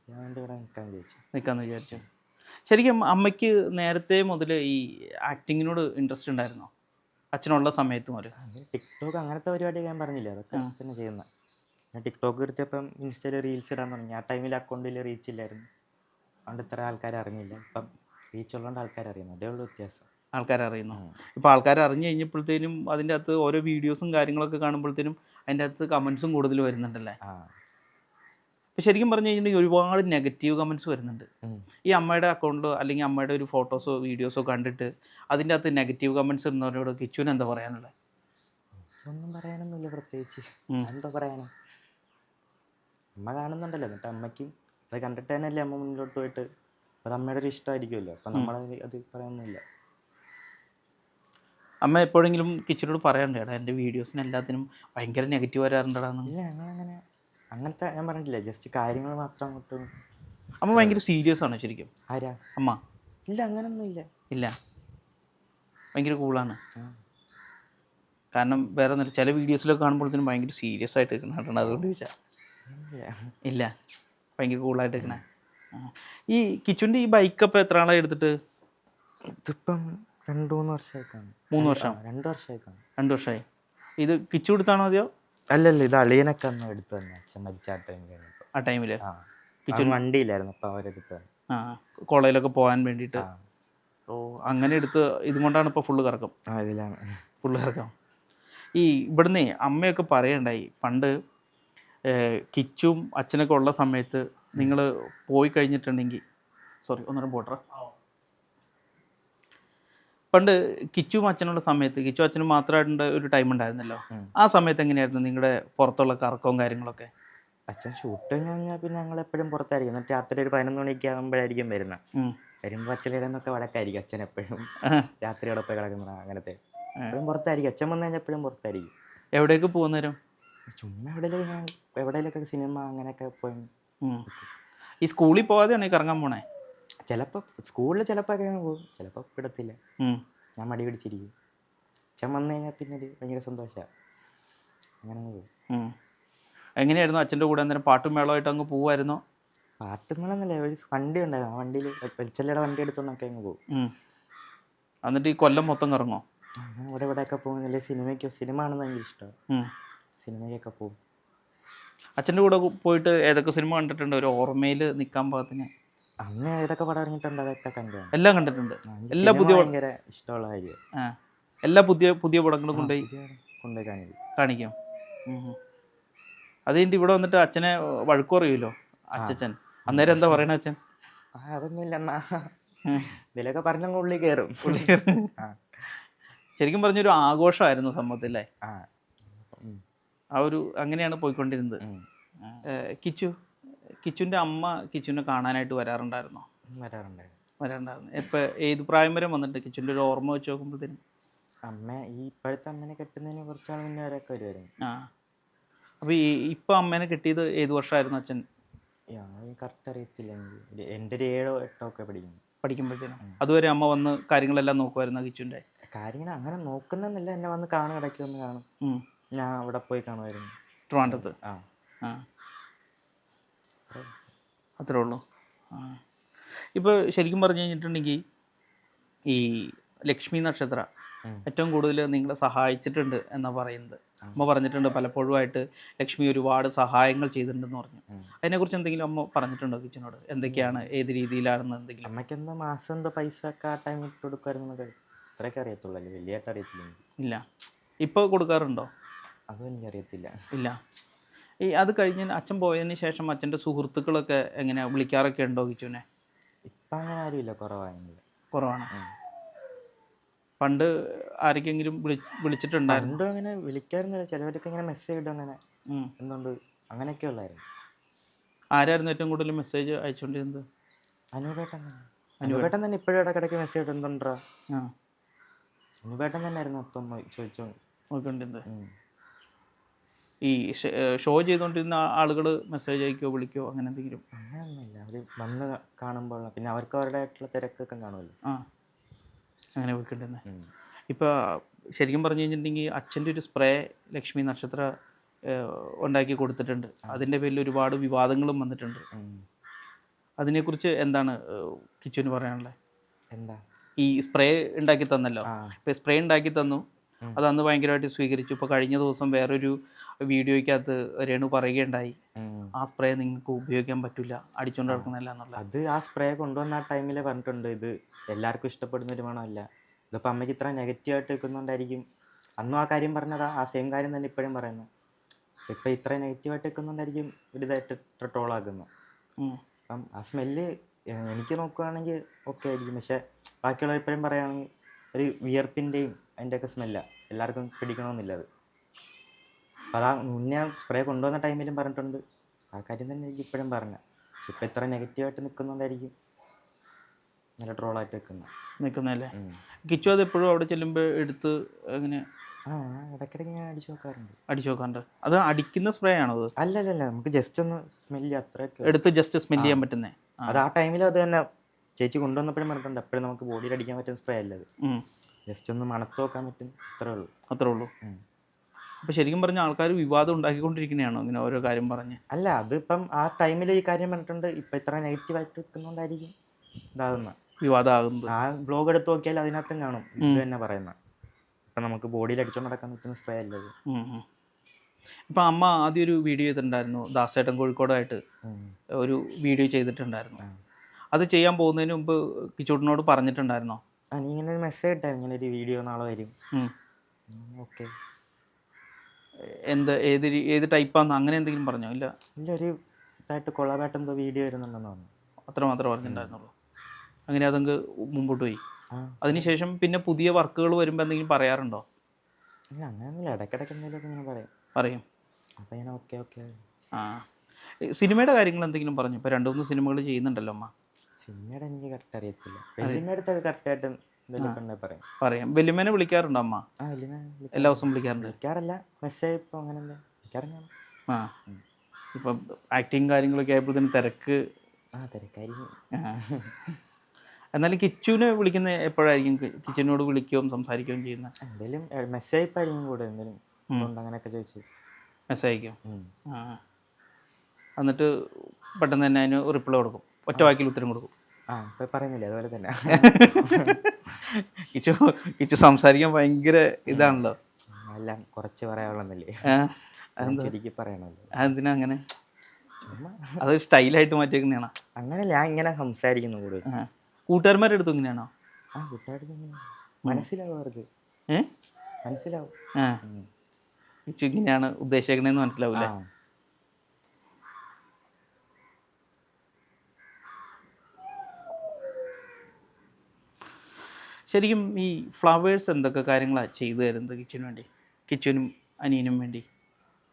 ഞാൻ വേണ്ടി ഇവിടെ നിൽക്കാൻ വിചാരിച്ചു. നിൽക്കാന്ന് വിചാരിച്ചു. ശരിക്കും അമ്മയ്ക്ക് നേരത്തെ മുതൽ ഈ ആക്ടിങ്ങിനോട് ഇൻട്രസ്റ്റ് ഉണ്ടായിരുന്നോ? അച്ഛനുള്ള സമയത്ത് മുതൽ അങ്ങനെ ടിക്ടോക്ക് അങ്ങനത്തെ പരിപാടി ഞാൻ പറഞ്ഞില്ല? അതൊക്കെ. തന്നെ ചെയ്യുന്ന. ഞാൻ ടിക്ടോക്ക് എടുത്തപ്പം ഇൻസ്റ്റയിൽ റീൽസ് ഇടാൻ തുടങ്ങി. ആ ടൈമിൽ അക്കൗണ്ടിൽ റീച്ച് ഇല്ലായിരുന്നു. അതുകൊണ്ട് ഇത്ര ആൾക്കാർ അറിഞ്ഞില്ല. ഇപ്പം റീച്ച് ഉള്ളതുകൊണ്ട് ആൾക്കാർ അറിയുന്നു. അതേ ഉള്ളൂ വ്യത്യാസം. ആൾക്കാർ അറിയുന്നു. ഇപ്പോൾ ആൾക്കാർ അറിഞ്ഞു കഴിഞ്ഞപ്പോഴത്തേനും അതിന്റെ അകത്ത് ഓരോ വീഡിയോസും കാര്യങ്ങളൊക്കെ കാണുമ്പോഴത്തേനും അതിന്റെ അകത്ത് കമൻസും കൂടുതൽ വരുന്നുണ്ടല്ലേ? ഇപ്പം ശരിക്കും പറഞ്ഞു കഴിഞ്ഞിട്ടുണ്ടെങ്കിൽ ഒരുപാട് നെഗറ്റീവ് കമൻസ് വരുന്നുണ്ട്. ഈ അമ്മയുടെ അക്കൗണ്ടിലോ അല്ലെങ്കിൽ അമ്മയുടെ ഒരു ഫോട്ടോസോ വീഡിയോസോ കണ്ടിട്ട് അതിന്റെ അകത്ത് നെഗറ്റീവ് കമൻസ് ഇടുന്നവരോട് കിച്ചുവിന് എന്താ പറയാനുള്ളത് ഒന്നും പറയാനൊന്നുമില്ല പ്രത്യേകിച്ച്. എന്താ പറയാനോ? അമ്മ കാണുന്നുണ്ടല്ലോ. എന്നിട്ട് അമ്മയ്ക്കും അത് കണ്ടിട്ട് തന്നെയല്ലേ അമ്മ മുന്നോട്ട് പോയിട്ട്? അത് അമ്മയുടെ ഒരു ഇഷ്ടമായിരിക്കുമല്ലോ. അപ്പം നമ്മൾ അത് പറയുന്നില്ല അമ്മ എപ്പോഴെങ്കിലും കിച്ചനോട് പറയണ്ടേടാ എന്റെ വീഡിയോസിന് എല്ലാത്തിനും ഭയങ്കര നെഗറ്റീവ് വരാറുണ്ടടാന്ന് ഇല്ല ഞങ്ങളങ്ങനെ അങ്ങനത്തെ ഞാൻ പറഞ്ഞിട്ടില്ല ജസ്റ്റ് കാര്യങ്ങൾ മാത്രം അങ്ങോട്ടും അമ്മ ഭയങ്കര സീരിയസ് ആണ് ശരിക്കും? ആരാ? അമ്മ? ഇല്ല അങ്ങനൊന്നും ഇല്ല? ഇല്ല ഭയങ്കര കൂളാണ് കാരണം വേറെ ചില വീഡിയോസിലൊക്കെ കാണുമ്പോഴത്തേനും ഭയങ്കര സീരിയസ് ആയിട്ട് നിൽക്കുന്നുണ്ട് അതുകൊണ്ട് ചോദിച്ചാൽ ഇല്ല. ഭയങ്കര കൂളായിട്ട് ഇരിക്കണേ ഈ കിച്ചുന്റെ ഈ ബൈക്ക് അപ്പോൾ എത്ര ആളായി എടുത്തിട്ട്? ഇതിപ്പം രണ്ടു മൂന്ന് വർഷമായിട്ടാണ്. മൂന്ന് വർഷം. രണ്ട് വർഷമായിട്ടാണ്. രണ്ട് വർഷമായി. ഇത് കിച്ചു എടുത്താണോ അതെയോ? അല്ലല്ല ഇത് അളിയനൊക്കെ അന്ന് എടുത്തു തന്നെ. അച്ഛൻ മരിച്ച ആ ടൈമിൽ ആ ടൈമിൽ കിച്ചു വണ്ടിയില്ലായിരുന്നു വണ്ടിയിലായിരുന്നു അപ്പോൾ അവരെടുത്ത് ആ കോളേജിലൊക്കെ പോകാൻ വേണ്ടിയിട്ട്. ഓ അങ്ങനെ എടുത്ത് ഇതും കൊണ്ടാണ് ഇപ്പോൾ ഫുള്ള് കറക്കം. ആ ഇതിലാണ്. ഫുള്ള് കറക്കം. ഈ ഇവിടുന്ന് അമ്മയൊക്കെ പറയണ്ടായി പണ്ട് കിച്ചും അച്ഛനൊക്കെ ഉള്ള സമയത്ത് നിങ്ങൾ പോയി കഴിഞ്ഞിട്ടുണ്ടെങ്കിൽ സോറി ഒന്നരം പോട്ടറ പണ്ട് കിച്ചും അച്ഛനുള്ള സമയത്ത് കിച്ചു അച്ഛനും മാത്രമായിട്ട് ഒരു ടൈം ഉണ്ടായിരുന്നല്ലോ. ആ സമയത്ത് എങ്ങനെയായിരുന്നു നിങ്ങളുടെ പുറത്തുള്ള കറക്കവും കാര്യങ്ങളൊക്കെ? അച്ഛൻ ഷൂട്ട് കഴിഞ്ഞാൽ പിന്നെ ഞങ്ങൾ എപ്പോഴും പുറത്തായിരിക്കും. എന്നിട്ട് രാത്രി ഒരു പതിനൊന്ന് മണിയൊക്കെ ആകുമ്പോഴായിരിക്കും വരുന്നത്. വരുമ്പോൾ അച്ഛന്റെ നിന്നൊക്കെ വടക്കായിരിക്കും അച്ഛൻ എപ്പോഴും. രാത്രി അവിടെ പോയി കിടക്കുന്ന അങ്ങനത്തെ. എപ്പോഴും പുറത്തായിരിക്കും. അച്ഛൻ വന്നു കഴിഞ്ഞാൽ എപ്പോഴും പുറത്തായിരിക്കും. എവിടേക്ക് പോകുന്നേരം? ചുമ്മാ എവിടെയെങ്കിലും ഞാൻ എവിടെയെങ്കിലൊക്കെ സിനിമ അങ്ങനെയൊക്കെ പോയി. ഈ സ്കൂളിൽ പോവാതെയാണ് ഈ കറങ്ങാൻ പോണേ? ചിലപ്പോൾ സ്കൂളിൽ ചിലപ്പോൾ അങ്ങനെ അങ്ങ് പോകും. ചിലപ്പോൾ വിടത്തില്ല. ഞാൻ മടി പിടിച്ചിരിക്കും. അച്ഛൻ വന്നു കഴിഞ്ഞാൽ പിന്നെ ഒരു ഭയങ്കര സന്തോഷമാണ് അങ്ങനെ അങ്ങ് പോകും. എങ്ങനെയായിരുന്നു അച്ഛന്റെ കൂടെ അന്നേരം? പാട്ടും മേളമായിട്ട് അങ്ങ് പോവായിരുന്നോ? പാട്ടുമ്പോഴെന്നല്ലേ ഒരു വണ്ടി ഉണ്ടായിരുന്നു. ആ വണ്ടിയിൽ വെളിച്ചല്ലയുടെ വണ്ടി എടുത്തോണ്ടൊക്കെ അങ്ങ് പോകും. എന്നിട്ട് ഈ കൊല്ലം മൊത്തം കറങ്ങോ? അവിടെ ഇവിടെയൊക്കെ പോകുന്നില്ല സിനിമയ്ക്ക് സിനിമ ആണെന്ന് ഭയങ്കര ഇഷ്ടമാണ്. ഉം. സിനിമയ്ക്കൊക്കെ പോകും അച്ഛന്റെ കൂടെ പോയിട്ട് ഏതൊക്കെ സിനിമ കണ്ടിട്ടുണ്ട്? ഒരു ഓർമ്മയിൽ നിൽക്കാൻ പാകത്തിന്. അന്ന് ഏതൊക്കെ പടം ഇറങ്ങിയിട്ടുണ്ട്? അതൊക്കെ കണ്ടു. എല്ലാം കണ്ടിട്ടുണ്ട്. എല്ലാ പുതിയ ഭയങ്കര ഇഷ്ടമുള്ള കാര്യം എല്ലാ പുതിയ പുതിയ പടങ്ങളും കൊണ്ടുപോയി കൊണ്ടുപോയി കാണിക്കും. കാണിക്കും. ഉം. ഇവിടെ വന്നിട്ട് അച്ഛനെ വഴക്കു അറിയുമല്ലോ അച്ഛൻ അന്നേരം എന്താ പറയണ അച്ഛൻ? അതൊന്നുമില്ല. ഇതിലൊക്കെ പറഞ്ഞങ്ങ് ഉള്ളിൽ കയറും. ശരിക്കും പറഞ്ഞൊരു ആഘോഷമായിരുന്നു സംഭവത്തില്ലേ ആ ആ ഒരു അങ്ങനെയാണ് പോയിക്കൊണ്ടിരുന്നത്. കിച്ചു കിച്ചുവിന്റെ അമ്മ കിച്ചുവിനെ കാണാനായിട്ട് വരാറുണ്ടായിരുന്നോ? വരാറുണ്ടായിരുന്നു. വരാറുണ്ടായിരുന്നു. ഇപ്പം ഏത് പ്രായം വരെ വന്നിട്ട് കിച്ചുവിന്റെ ഒരു ഓർമ്മ വെച്ച് നോക്കുമ്പോഴത്തേനും? അമ്മ ഈ ഇപ്പോഴത്തെ അമ്മേനെ കെട്ടുന്നതിന് കുറച്ചാൾ മുന്നേ വരെയൊക്കെ വരുമായിരുന്നു ആ. അപ്പോൾ ഈ ഇപ്പം അമ്മേനെ കിട്ടിയത് ഏത് വർഷമായിരുന്നു അച്ഛൻ? കറക്റ്റ് അറിയത്തില്ല എന്റെ ഒരു ഏഴോ എട്ടോ ഒക്കെ പഠിക്കുന്നു. പഠിക്കുമ്പോഴത്തേനും. അതുവരെ അമ്മ വന്ന് കാര്യങ്ങളെല്ലാം നോക്കുമായിരുന്നു കിച്ചുവിന്റെ കാര്യങ്ങൾ അങ്ങനെ നോക്കുന്നെന്നല്ല എന്നെ വന്ന് കാണും ഇടയ്ക്ക് വന്ന് കാണും. ഞാൻ അവിടെ പോയി കാണുമായിരുന്നു. ട്രിവാൻഡ്രത്ത്? ആ. ആ. അത്രേ ഉള്ളൂ. ആ. ഇപ്പോൾ ശരിക്കും പറഞ്ഞു കഴിഞ്ഞിട്ടുണ്ടെങ്കിൽ ഈ ലക്ഷ്മി നക്ഷത്ര ഏറ്റവും കൂടുതൽ നിങ്ങളെ സഹായിച്ചിട്ടുണ്ട് എന്നാണ് പറയുന്നത്. അമ്മ പറഞ്ഞിട്ടുണ്ട് പലപ്പോഴുമായിട്ട് ലക്ഷ്മി ഒരുപാട് സഹായങ്ങൾ ചെയ്തിട്ടുണ്ടെന്ന് പറഞ്ഞു. അതിനെക്കുറിച്ച് എന്തെങ്കിലും അമ്മ പറഞ്ഞിട്ടുണ്ടോ കിച്ചനോട്? എന്തൊക്കെയാണ് ഏത് രീതിയിലാണെന്ന് എന്തെങ്കിലും? അമ്മയ്ക്ക് എന്തോ മാസം എന്തോ പൈസ ഒക്കെ ആ ടൈമിൽ കൊടുക്കുമായിരുന്നു അറിയത്തുള്ളൂ. അല്ലേ? അറിയത്തുള്ളൂ വലിയായിട്ട് അറിയത്തില്ല ഇല്ല. ഇപ്പോൾ കൊടുക്കാറുണ്ടോ? അതും എനിക്കറിയത്തില്ല. ഇല്ല. ഈ അത് കഴിഞ്ഞ് അച്ഛൻ പോയതിന് ശേഷം അച്ഛന്റെ സുഹൃത്തുക്കളൊക്കെ എങ്ങനെ വിളിക്കാറൊക്കെ ഉണ്ടോ കിച്ചുവിനെ? ഇപ്പം അങ്ങനെ ആരുമില്ല. കുറവാണെങ്കിൽ കുറവാണ്. പണ്ട് ആരെങ്കിലും വിളി വിളിച്ചിട്ടുണ്ടായിരുന്നു? പണ്ടും അങ്ങനെ വിളിക്കാറുന്നില്ല ചിലവരൊക്കെ ഇങ്ങനെ മെസ്സേജ് ഇടും അങ്ങനെ. എന്തുകൊണ്ട് അങ്ങനെയൊക്കെ ഉള്ളായിരുന്നു. ആരായിരുന്നു ഏറ്റവും കൂടുതൽ മെസ്സേജ് അയച്ചുകൊണ്ടിരുന്നത്? അനുപേട്ടൻ അനുപേട്ടൻ. തന്നെ ഇപ്പോഴും ഇടക്കിടയ്ക്ക് മെസ്സേജ് ഇടുന്നുണ്ടോ? ആ. അനുപേട്ടൻ തന്നെ ആയിരുന്നു മൊത്തം ചോദിച്ചോ. നോക്കിക്കൊണ്ടിരുന്നത്. ഈ ഷോ ചെയ്തുകൊണ്ടിരുന്ന ആളുകൾ മെസ്സേജ് അയക്കോ വിളിക്കോ അങ്ങനെ എന്തെങ്കിലും? അങ്ങനെയൊന്നുമില്ല. അവർ വന്ന് കാണുമ്പോൾ പിന്നെ അവർക്ക് അവരുടേതായിട്ടുള്ള തിരക്കൊക്കെ കാണുമല്ലോ. ആ. അങ്ങനെ പോയിക്കൊണ്ടിരുന്നത് ഉം. ഇപ്പോൾ ശരിക്കും പറഞ്ഞു കഴിഞ്ഞിട്ടുണ്ടെങ്കിൽ അച്ഛന്റെ ഒരു സ്പ്രേ ലക്ഷ്മി നക്ഷത്ര ഉണ്ടാക്കി കൊടുത്തിട്ടുണ്ട്. അതിന്റെ പേരിൽ ഒരുപാട് വിവാദങ്ങളും വന്നിട്ടുണ്ട്. അതിനെക്കുറിച്ച് എന്താണ് കിച്ചുവിന് പറയാനുള്ളത്? എന്താ? ഈ സ്പ്രേ ഉണ്ടാക്കി തന്നല്ലോ. ഇപ്പം സ്പ്രേ ഉണ്ടാക്കി തന്നു. അത് അന്ന് ഭയങ്കരമായിട്ട് സ്വീകരിച്ചു. ഇപ്പോൾ കഴിഞ്ഞ ദിവസം വേറൊരു വീഡിയോയ്ക്കകത്ത് രേണു പറയുകയുണ്ടായി. ആ സ്പ്രേ നിങ്ങൾക്ക് ഉപയോഗിക്കാൻ പറ്റില്ല അടിച്ചുകൊണ്ട് കിടക്കുന്നില്ല എന്നുള്ള. അത് ആ സ്പ്രേ കൊണ്ടുവന്ന ആ ടൈമിൽ പറഞ്ഞിട്ടുണ്ട് ഇത് എല്ലാവർക്കും ഇഷ്ടപ്പെടുന്ന ഒരു മണമല്ല ഇതിപ്പോൾ അമ്മയ്ക്ക് ഇത്ര നെഗറ്റീവായിട്ട് നിൽക്കുന്നുണ്ടായിരിക്കും. അന്നും ആ കാര്യം പറഞ്ഞതാ ആ സെയിം കാര്യം തന്നെ ഇപ്പോഴും പറയുന്നു. ഇപ്പം ഇത്ര നെഗറ്റീവായിട്ട് നിൽക്കുന്നുണ്ടായിരിക്കും ഒരിതായിട്ട് ഇത്ര ട്രോളാക്കുന്നത്. അപ്പം ആ സ്മെല്ല് എനിക്ക് നോക്കുകയാണെങ്കിൽ ഓക്കെ ആയിരിക്കും. പക്ഷെ ബാക്കിയുള്ളവർ ഇപ്പോഴും പറയുകയാണെങ്കിൽ ഒരു വിയർപ്പിന്റെയും അതിന്റെയൊക്കെ സ്മെല്ലാണ് എല്ലാവർക്കും പിടിക്കണമെന്നില്ല അത്. അപ്പം അതാ മുന്നേ സ്പ്രേ കൊണ്ടുവന്ന ടൈമിലും പറഞ്ഞിട്ടുണ്ട്. ആ കാര്യം തന്നെ എനിക്ക് ഇപ്പോഴും പറഞ്ഞു. ഇപ്പം ഇത്ര നെഗറ്റീവായിട്ട് നിൽക്കുന്നതുകൊണ്ടായിരിക്കും നല്ല ട്രോളായിട്ട് നിൽക്കുന്നത് നിൽക്കുന്നല്ലേ കിച്ചു അത് എപ്പോഴും അവിടെ ചെല്ലുമ്പോൾ എടുത്ത് അങ്ങനെ ആ ഇടയ്ക്കിടയ്ക്ക് ഞാൻ അടിച്ചു നോക്കാറുണ്ട് അടിച്ചു നോക്കാറുണ്ട് അത് അടിക്കുന്ന സ്പ്രേ ആണോ അത്? അല്ല അല്ല അല്ല നമുക്ക് ജസ്റ്റ് ഒന്ന് സ്മെല്ല് അത്രയൊക്കെ എടുത്ത് ജസ്റ്റ് സ്മെൽ ചെയ്യാൻ പറ്റുന്നേ? അത് ആ ടൈമിൽ അത് തന്നെ. ചേച്ചി കൊണ്ടുവന്നപ്പോഴും പറഞ്ഞിട്ടുണ്ട് എപ്പോഴും നമുക്ക് ബോഡിയിൽ അടിക്കാൻ പറ്റുന്ന സ്പ്രേ അല്ലത് ജസ്റ്റ് ഒന്ന് മണത്ത് നോക്കാൻ പറ്റും അത്രേ ഉള്ളൂ. അത്രേ ഉള്ളൂ. ഉം. അപ്പോൾ ശരിക്കും പറഞ്ഞ ആൾക്കാർ വിവാദം ഉണ്ടാക്കിക്കൊണ്ടിരിക്കുന്നതാണോ ഇങ്ങനെ ഓരോ കാര്യം പറഞ്ഞ്? അല്ല അതിപ്പം ആ ടൈമിൽ ഈ കാര്യം പറഞ്ഞിട്ടുണ്ട്. ഇപ്പൊ ഇത്ര നെഗറ്റീവായിട്ട് നിൽക്കുന്നതുകൊണ്ടായിരിക്കും ഇതാകുന്ന. വിവാദമാകുന്നത്. ആ ബ്ലോഗ് എടുത്ത് നോക്കിയാൽ അതിനകത്തും കാണും. ഇത് തന്നെ പറയുന്ന. ഇപ്പൊ നമുക്ക് ബോഡിയിൽ അടിച്ചോണ്ട് നടക്കാൻ പറ്റുന്ന സ്പ്രേ അല്ല അത് ഉം, ഉം. ഇപ്പം അമ്മ ആദ്യം ഒരു വീഡിയോ ചെയ്തിട്ടുണ്ടായിരുന്നു. ദാസേട്ടൻ കോഴിക്കോടായിട്ട് ഒരു വീഡിയോ ചെയ്തിട്ടുണ്ടായിരുന്നു. അത് ചെയ്യാൻ പോകുന്നതിന് മുമ്പ് കിച്ചോട്ടിനോട് പറഞ്ഞിട്ടുണ്ടായിരുന്നോ? ഇങ്ങനെ ഒരു മെസ്സേജ് ഇട്ടായിരുന്നു. ഇങ്ങനെ ഒരു വീഡിയോ നാളെ വരും. ഓക്കെ എന്ത് ഏത് ഏത് ടൈപ്പാന്ന് അങ്ങനെ എന്തെങ്കിലും പറഞ്ഞോ? ഇല്ല. ഇല്ല ഒരു ഇതായിട്ട് കൊളാബായിട്ട് എന്തോ വീഡിയോ വരുന്നുണ്ടെന്ന് പറഞ്ഞു അത്ര മാത്രമേ പറഞ്ഞിട്ടുണ്ടായിരുന്നുള്ളൂ. അങ്ങനെ അതങ്ങ് മുമ്പോട്ട് പോയി. അതിനുശേഷം പിന്നെ പുതിയ വർക്കുകൾ വരുമ്പോൾ എന്തെങ്കിലും പറയാറുണ്ടോ? ഇല്ല അങ്ങനെയൊന്നുമില്ല. ഇടയ്ക്കിടയ്ക്ക് എന്തെങ്കിലുമൊക്കെ ഇങ്ങനെ പറയും. പറയും. അപ്പം ഇങ്ങനെ ഓക്കെ ഓക്കെ. ആ. സിനിമയുടെ കാര്യങ്ങൾ എന്തെങ്കിലും പറഞ്ഞു? ഇപ്പോൾ രണ്ട് മൂന്ന് സിനിമകൾ ചെയ്യുന്നുണ്ടല്ലോ അമ്മ. സിനിമയുടെ എനിക്ക് കറക്റ്റ് അറിയത്തില്ല. സിനിമയുടെ കറക്റ്റായിട്ട് പറയും. വലിയമനെ വിളിക്കാറുണ്ടോ അമ്മ? എല്ലാ ദിവസവും വിളിക്കാറുണ്ട്. വിളിക്കാറില്ല. മെസ്സേജ് അങ്ങനെ വിളിക്കാറുണ്ട് ആ. ഇപ്പം ആക്ടിങ് കാര്യങ്ങളൊക്കെ ആയപ്പോഴത്തേന് തിരക്ക്. ആ തിരക്കായിരിക്കും. എന്നാലും കിച്ചുവിനെ വിളിക്കുന്ന എപ്പോഴായിരിക്കും? കിച്ചനോട് വിളിക്കുകയും സംസാരിക്കുകയും ചെയ്യുന്ന? എന്തെങ്കിലും മെസ്സേജ് ഇപ്പോൾ ആയിരിക്കും കൂടെ എന്തെങ്കിലും ഉണ്ട് അങ്ങനെയൊക്കെ ചോദിച്ചു. മെസ്സേജ് അയക്കും? എന്നിട്ട് പെട്ടെന്ന് തന്നെ അതിന് റിപ്ലൈ കൊടുക്കും. ഒറ്റ വാക്കിൽ ഉത്തരം കൊടുക്കും. ആ പറയുന്നില്ല? അതുപോലെ തന്നെ. കിച്ചു കിച്ചു സംസാരിക്കാൻ ഭയങ്കര ഇതാണല്ലോ. എല്ലാം കുറച്ച് പറയാനുള്ളതല്ലേ? ശരിക്കും പറയണല്ലോ അതെന്തിനാ അങ്ങനെ? അത് സ്റ്റൈലായിട്ട് മാറ്റിയേക്കുന്നതാണ് അങ്ങനെ ഞാൻ ഇങ്ങനെ സംസാരിക്കുന്നു കൂടുതൽ. കൂട്ടുകാരന്മാരുടെ അടുത്ത് ഇങ്ങനെയാണോ? ആ കൂട്ടുകാരുടെ മനസ്സിലാവും അവർക്ക്. മനസ്സിലാവും. ഇങ്ങനെയാണ് ഉദ്ദേശിക്കണേന്ന് മനസ്സിലാവൂലേ ശരിക്കും ഈ ഫ്ലവേഴ്സ് എന്തൊക്കെ കാര്യങ്ങളാണ് ചെയ്തു തരുന്നത് കിച്ചന് വേണ്ടി? കിച്ചനും അനിയനും വേണ്ടി?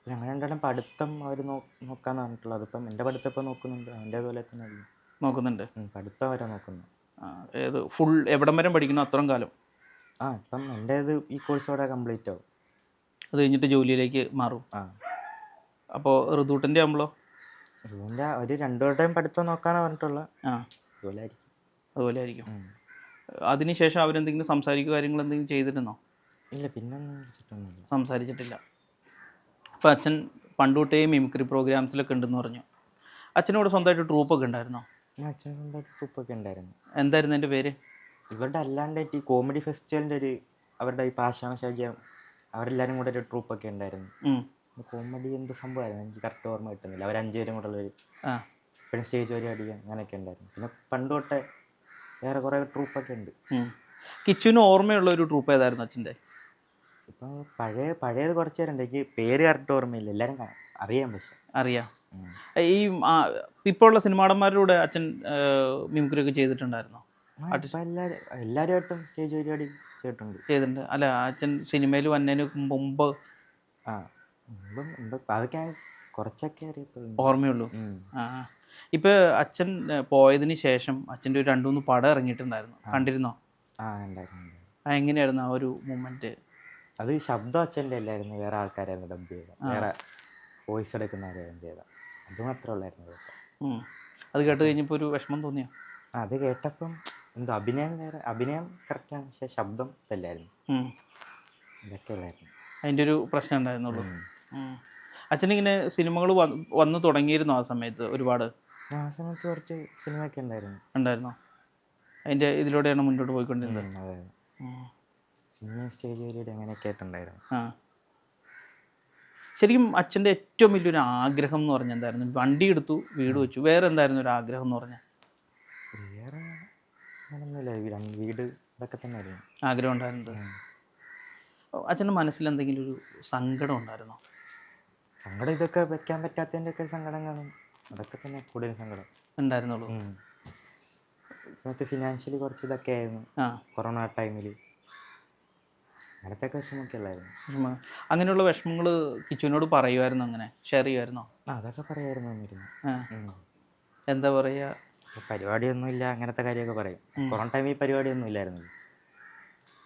ഞങ്ങൾ രണ്ടാളും പഠിത്തം അവർ നോക്കാന്ന് പറഞ്ഞിട്ടുള്ളത്. ഇപ്പം എന്റെ പഠിത്തം ഇപ്പം നോക്കുന്നുണ്ട്. അവന്റെ അതുപോലെ തന്നെ. നോക്കുന്നുണ്ട്? പഠിത്തം വരെ നോക്കുന്നു. ആ, ഏത് ഫുൾ എവിടം വരെ പഠിക്കണോ അത്രയും കാലം? ആ ഇപ്പം എന്റെ ഇത് ഈ കോഴ്സോടെ കംപ്ലീറ്റ് ആവും. അത് കഴിഞ്ഞിട്ട് ജോലിയിലേക്ക് മാറും? ആ. അപ്പോൾ ഋതുട്ടന്റെ ആകുമ്പോൾ ഋതുവിന്റെ ഒരു രണ്ടു വട്ടം പഠിത്തം നോക്കാനാണ് പറഞ്ഞിട്ടുള്ള ആ. അതുപോലെ ആയിരിക്കും. അതുപോലെ ആയിരിക്കും. അതിനുശേഷം അവരെന്തെങ്കിലും സംസാരിക്കുക കാര്യങ്ങൾ എന്തെങ്കിലും ചെയ്തിരുന്നോ? ഇല്ല പിന്നെ സംസാരിച്ചിട്ടില്ല. അപ്പോൾ അച്ഛൻ പണ്ടുകൊട്ടേ മിമിക്രി പ്രോഗ്രാംസിലൊക്കെ ഉണ്ടെന്ന് പറഞ്ഞു. അച്ഛനോട് സ്വന്തമായിട്ട് ട്രൂപ്പൊക്കെ ഉണ്ടായിരുന്നോ? അച്ഛൻ സ്വന്തമായിട്ട് ട്രിപ്പൊക്കെ ഉണ്ടായിരുന്നു. എന്തായിരുന്നു എന്റെ പേര്? ഇവരുടെ അല്ലാണ്ടായിട്ട് ഈ കോമഡി ഫെസ്റ്റിവലിന്റെ ഒരു അവരുടെ ഈ പാഷാണ ശാജ്യം അവരെല്ലാവരും കൂടെ ഒരു ട്രൂപ്പൊക്കെ ഉണ്ടായിരുന്നു. കോമഡി എന്ത് സംഭവമായിരുന്നു. എനിക്ക് കറക്റ്റ് ഓർമ്മ കിട്ടുന്നില്ല. അവർ അഞ്ചുപേരും കൂടെ ഉള്ളവർ ആ. പിന്നെ സ്റ്റേജ് പരിപാടി അങ്ങനെയൊക്കെ ഉണ്ടായിരുന്നു. പിന്നെ പണ്ട് തൊട്ടേ വേറെ കുറേ ട്രൂപ്പൊക്കെ ഉണ്ട്. കിച്ചുവിന് ഓർമ്മയുള്ള ഒരു ട്രൂപ്പ് ഏതായിരുന്നു അച്ഛന്റെ? ഇപ്പം പഴയ പഴയത് കുറച്ച് പേരുണ്ട്. എനിക്ക് പേര് കറക്റ്റ് ഓർമ്മയില്ല. എല്ലാവരും അറിയാം പക്ഷെ. അറിയാം. ഈ ഇപ്പോൾ ഉള്ള സിനിമാടന്മാരുടെ അച്ഛൻ മിമിക്രി ഒക്കെ ചെയ്തിട്ടുണ്ടായിരുന്നോ? എല്ലാവരും എല്ലാവരുമായിട്ടും സ്റ്റേജ് പരിപാടി ചെയ്തിട്ടുണ്ട്. ചെയ്തിട്ടുണ്ട്. അല്ല അച്ഛൻ സിനിമയിൽ വന്നതിന് മുമ്പ്. ആ അതൊക്കെ ഞാൻ കുറച്ചൊക്കെ അറിയത്തുള്ളൂ. ഓർമ്മയുള്ളൂ. ആ. ഇപ്പോൾ അച്ഛൻ പോയതിന് ശേഷം അച്ഛന്റെ ഒരു രണ്ട് മൂന്ന് പടം ഇറങ്ങിയിട്ടുണ്ടായിരുന്നു. കണ്ടിരുന്നോ? ആ ഉണ്ടായിരുന്നു. ആ എങ്ങനെയായിരുന്നു ആ ഒരു മൂമെന്റ്? അത് ശബ്ദം അച്ഛന്റെ അല്ലായിരുന്നു. വേറെ ആൾക്കാരായിരുന്നു ഡബ് ചെയ്ത വേറെ വോയിസ് എടുക്കുന്നവരായിരുന്നു ചെയ്ത അത് മാത്രമേ ഉള്ളായിരുന്നു. അത് കേട്ട് കഴിഞ്ഞപ്പോൾ ഒരു വിഷമം തോന്നിയോ? അത് കേട്ടപ്പം എന്തോ അഭിനയം വേറെ അഭിനയം കറക്റ്റാണ് പക്ഷേ ശബ്ദം ഇതല്ലായിരുന്നു. ഇതൊക്കെ ഉള്ളായിരുന്നു അതിന്റെ ഒരു പ്രശ്നം ഉണ്ടായിരുന്നുള്ളൂ. അച്ഛനിങ്ങനെ സിനിമകൾ വന്ന് തുടങ്ങിയിരുന്നു ആ സമയത്ത് ഒരുപാട്? ആ സമയത്ത് കുറച്ച് സിനിമയൊക്കെ ഉണ്ടായിരുന്നു. ഉണ്ടായിരുന്നോ? അതിന്റെ ഇതിലൂടെയാണ് മുന്നോട്ട് പോയിക്കൊണ്ടിരുന്നത്. അതെ. സിനിമ സ്റ്റേജ് പരിപാടി അങ്ങനെയൊക്കെ ആയിട്ടുണ്ടായിരുന്നു ആ. ശരിക്കും അച്ഛന്റെ ഏറ്റവും വലിയൊരു ആഗ്രഹം എന്ന് പറഞ്ഞാൽ എന്തായിരുന്നു? വണ്ടി എടുത്തു വീട് വെച്ചു. വേറെ എന്തായിരുന്നു ഒരു ആഗ്രഹം എന്ന് പറഞ്ഞാൽ? വേറെ അങ്ങനൊന്നുമില്ല. വീട് ഇതൊക്കെ തന്നെ ആഗ്രഹം ഉണ്ടായിരുന്നത്. അച്ഛന്റെ മനസ്സിൽ എന്തെങ്കിലും ഒരു സങ്കടം ഉണ്ടായിരുന്നോ? സങ്കടം ഇതൊക്കെ വെക്കാൻ പറ്റാത്തതിന്റെ ഒക്കെ സങ്കടം കാണും അതൊക്കെ തന്നെ കൂടുതൽ സങ്കടം. ഉണ്ടായിരുന്നുള്ളൂ. സമയത്ത് ഫിനാൻഷ്യലി കുറച്ച് ഇതൊക്കെ ആയിരുന്നു. കൊറോണ ടൈമിൽ അങ്ങനത്തെ ഒക്കെ വിഷമമൊക്കെ ഉള്ളായിരുന്നു. വിഷമം. അങ്ങനെയുള്ള വിഷമങ്ങൾ കിച്ചുവിനോട് പറയുമായിരുന്നു അങ്ങനെ ഷെയർ ചെയ്യുമായിരുന്നോ അതൊക്കെ പറയുമായിരുന്നു വന്നിരുന്നു. എന്താ പറയുക പരിപാടിയൊന്നുമില്ല അങ്ങനത്തെ കാര്യമൊക്കെ പറയും. കൊറോണ ടൈമിൽ പരിപാടിയൊന്നും ഇല്ലായിരുന്നു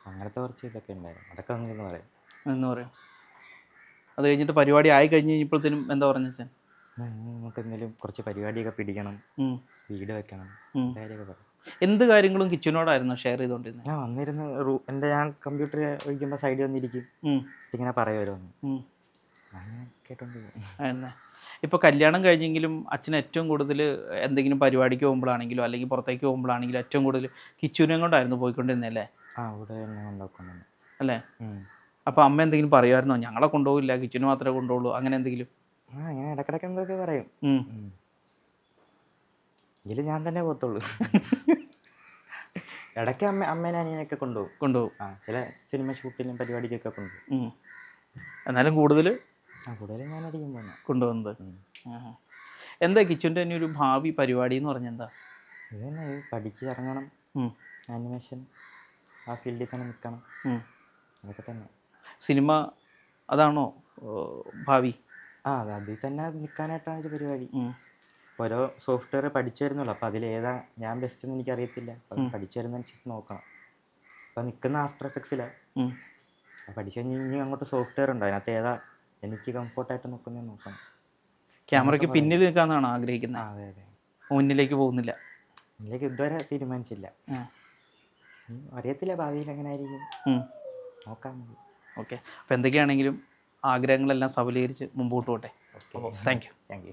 അങ്ങനത്തെ കുറച്ച് ഇതൊക്കെ ഉണ്ടായിരുന്നു. അതൊക്കെ വന്നിരുന്നു പറയും. എന്ന് പറയും. അത് കഴിഞ്ഞിട്ട് പരിപാടി ആയി കഴിഞ്ഞ് കഴിഞ്ഞപ്പോഴത്തേനും എന്താ പറഞ്ഞു വെച്ചാൽ ഉം, നമുക്ക് എന്തെങ്കിലും കുറച്ച് പരിപാടിയൊക്കെ പിടിക്കണം. വീട് വെക്കണം. കാര്യമൊക്കെ പറയും. എന്ത് കാര്യങ്ങളും കിച്ചനോടായിരുന്നു ഷെയർ ചെയ്തോണ്ടിരുന്നത് ഞാൻ വന്നിരുന്ന് റൂ എന്റെ ഞാൻ കമ്പ്യൂട്ടർ ഒഴിക്കുമ്പോൾ സൈഡിൽ വന്നിരിക്കും. ഇങ്ങനെ. അങ്ങനെ കേട്ടോണ്ടിരിക്കും. അതന്നെ കല്യാണം കഴിഞ്ഞെങ്കിലും അച്ഛൻ ഏറ്റവും കൂടുതൽ എന്തെങ്കിലും പരിപാടിക്ക് പോകുമ്പോഴാണെങ്കിലോ അല്ലെങ്കിൽ പുറത്തേക്ക് പോകുമ്പോഴാണെങ്കിലും ഏറ്റവും കൂടുതൽ കിച്ചുവിനെ കൊണ്ടായിരുന്നു പോയിക്കൊണ്ടിരുന്നല്ലേ ആ ഇവിടെ അല്ലേ? അപ്പൊ അമ്മ എന്തെങ്കിലും പറയുമായിരുന്നോ ഞങ്ങളെ കൊണ്ടുപോകില്ല കിച്ചുവിന് മാത്രമേ കൊണ്ടുപോകുള്ളൂ അങ്ങനെ എന്തെങ്കിലും? അങ്ങനെ ഇടക്കിടക്ക് എന്തൊക്കെ പറയും. ഇതിൽ ഞാൻ തന്നെ പോത്തുള്ളൂ ഇടയ്ക്ക് അമ്മ അമ്മേനെ അനിയനൊക്കെ കൊണ്ടുപോകും. കൊണ്ടുപോകും. ആ ചില സിനിമ ഷൂട്ടിനും പരിപാടിക്കൊക്കെ കൊണ്ടുപോകും. എന്നാലും കൂടുതൽ ആ കൂടുതലും ഞാൻ അടിക്കും പോകുന്നത് കൊണ്ടുവന്നത് എന്താ കിച്ചുവിന്റെ തന്നെ ഒരു ഭാവി പരിപാടി എന്ന് പറഞ്ഞാൽ എന്താ? ഇത് തന്നെ പഠിച്ച് ഇറങ്ങണം. ആനിമേഷൻ ആ ഫീൽഡിൽ തന്നെ നിൽക്കണം. അതൊക്കെ തന്നെ. സിനിമ അതാണോ ഭാവി? ആ അതെ അതിൽ തന്നെ നിൽക്കാനായിട്ടാണ് ഒരു പരിപാടി. ഓരോ സോഫ്റ്റ്വെയർ പഠിച്ചു വരുന്നുള്ളൂ. അപ്പോൾ അതിലേതാ ഞാൻ ബെസ്റ്റ് എന്ന് എനിക്കറിയത്തില്ല. അപ്പം പഠിച്ചു വരുന്നതനുസരിച്ച് നോക്കണം. അപ്പം നിൽക്കുന്ന ആഫ്റ്റർ എഫക്ട്സിലാണ് അപ്പം പഠിച്ചു കഴിഞ്ഞ് ഇനി അങ്ങോട്ട് സോഫ്റ്റ്വെയർ ഉണ്ട്. അതിനകത്ത് ഏതാ എനിക്ക് കംഫർട്ടായിട്ട് നോക്കുന്നത് നോക്കണം. ക്യാമറയ്ക്ക് പിന്നിൽ നിൽക്കാന്നാണ് ആ ആഗ്രഹിക്കുന്നത് അതെ അതെ. മുന്നിലേക്ക് പോകുന്നില്ല. മുന്നിലേക്ക് ഇതുവരെ തീരുമാനിച്ചില്ല. അറിയത്തില്ല ഭാവിയിൽ എങ്ങനെ ആയിരിക്കും. നോക്കാം. ഓക്കെ. അപ്പോൾ എന്തൊക്കെയാണെങ്കിലും ആഗ്രഹങ്ങളെല്ലാം സബലീകരിച്ച് മുമ്പോട്ട് പോട്ടെ. Okay. Thank you thank you